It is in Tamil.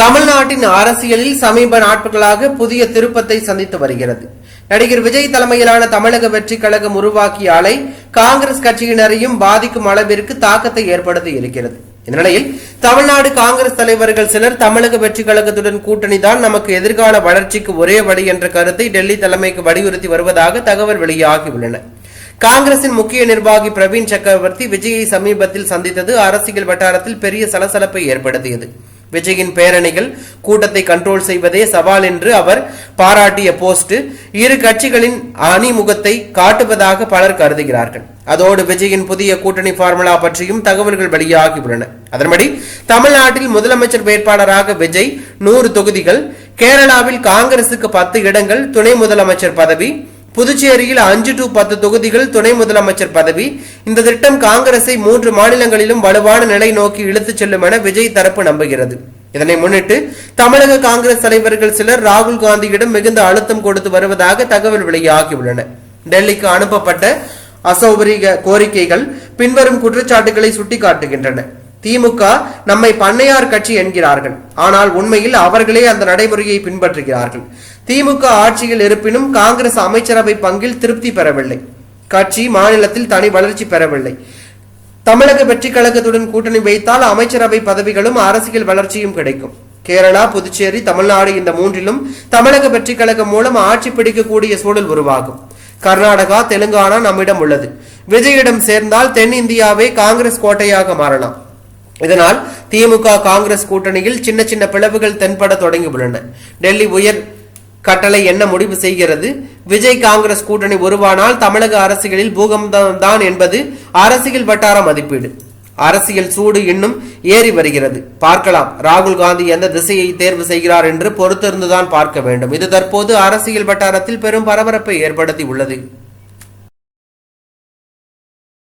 தமிழ்நாட்டின் அரசியலில் சமீப நாட்களாக புதிய திருப்பத்தை சந்தித்து வருகிறது. நடிகர் விஜய் தலைமையிலான தமிழக வெற்றி கழகம் உருவாக்கிய அலை காங்கிரஸ் கட்சியினரையும் பாதிக்கும் அளவிற்கு தாக்கத்தை ஏற்படுத்தி இருக்கிறது. இந்த நிலையில் தமிழ்நாடு காங்கிரஸ் தலைவர்கள் சிலர் தமிழக வெற்றி கழகத்துடன் கூட்டணி தான் நமக்கு எதிர்கால வளர்ச்சிக்கு ஒரே வழி என்ற கருத்தை டெல்லி தலைமைக்கு வலியுறுத்தி வருவதாக தகவல் வெளியாகியுள்ளன. காங்கிரசின் முக்கிய நிர்வாகி பிரவீன் சக்கரவர்த்தி விஜயை சமீபத்தில் சந்தித்தது அரசியல் வட்டாரத்தில் பெரிய சலசலப்பை ஏற்படுத்தியது. விஜயின் பேரணிகள் கூட்டத்தை கண்ட்ரோல் செய்வதே சவால் என்று அவர் பாராட்டிய போஸ்ட் இரு கட்சிகளின் அணிமுகத்தை காட்டுவதாக பலர் கருதுகிறார்கள். அதோடு விஜயின் புதிய கூட்டணி ஃபார்முலா பற்றியும் தகவல்கள் வெளியாகியுள்ளன அதன்படி தமிழ்நாட்டில் முதலமைச்சர் வேட்பாளராக விஜய் நூறு தொகுதிகள் கேரளாவில் காங்கிரசுக்கு பத்து இடங்கள் துணை முதலமைச்சர் பதவி புதுச்சேரியில் அஞ்சு டு பத்து தொகுதிகள் துணை முதலமைச்சர் பதவி. இந்த திட்டம் காங்கிரஸை மூன்று மாநிலங்களிலும் வலுவான நிலை நோக்கி இழுத்துச் செல்லும் என விஜய் தரப்பு நம்புகிறது. இதனை முன்னிட்டு தமிழக காங்கிரஸ் தலைவர்கள் சிலர் ராகுல் காந்தியிடம் மிகுந்த அழுத்தம் கொடுத்து வருவதாக தகவல் வெளியாகியுள்ளன. டெல்லிக்கு அனுப்பப்பட்ட அசௌகரிய கோரிக்கைகள் பின்வரும் குற்றச்சாட்டுகளை சுட்டிக்காட்டுகின்றன. திமுக நம்மை பண்ணையார் கட்சி என்கிறார்கள். ஆனால் உண்மையில் அவர்களே அந்த நடைமுறையை பின்பற்றுகிறார்கள். திமுக ஆட்சியில் இருப்பினும் காங்கிரஸ் அமைச்சரவை பங்கில் திருப்தி பெறவில்லை. கட்சி மாநிலத்தில் தனி வளர்ச்சி பெறவில்லை. தமிழக வெற்றி கழகத்துடன் கூட்டணி வைத்தால் அமைச்சரவை பதவிகளும் அரசியல் வளர்ச்சியும் கிடைக்கும். கேரளா புதுச்சேரி தமிழ்நாடு இந்த மூன்றிலும் தமிழக வெற்றி கழகம் மூலம் ஆட்சி பிடிக்கக்கூடிய சூழல் உருவாகும். கர்நாடகா தெலுங்கானா நம்மிடம் உள்ளது. விஜயிடம் சேர்ந்தால் தென்னிந்தியாவே காங்கிரஸ் கோட்டையாக மாறலாம். இதனால் திமுக காங்கிரஸ் கூட்டணியில் சின்ன சின்ன பிளவுகள் தென்பட தொடங்கியுள்ளன. டெல்லி உயர் கட்டளை என்ன முடிவு செய்கிறது? விஜய் காங்கிரஸ் கூட்டணி உருவானால் தமிழக அரசியலில் பூகம்பம் தான் என்பது அரசியல் வட்டார மதிப்பீடு. அரசியல் சூடு இன்னும் ஏறி வருகிறது. பார்க்கலாம். ராகுல் காந்தி எந்த திசையை தேர்வு செய்கிறார் என்று பொறுத்திருந்துதான் பார்க்க வேண்டும். இது தற்போது அரசியல் வட்டாரத்தில் பெரும் பரபரப்பை ஏற்படுத்தி உள்ளது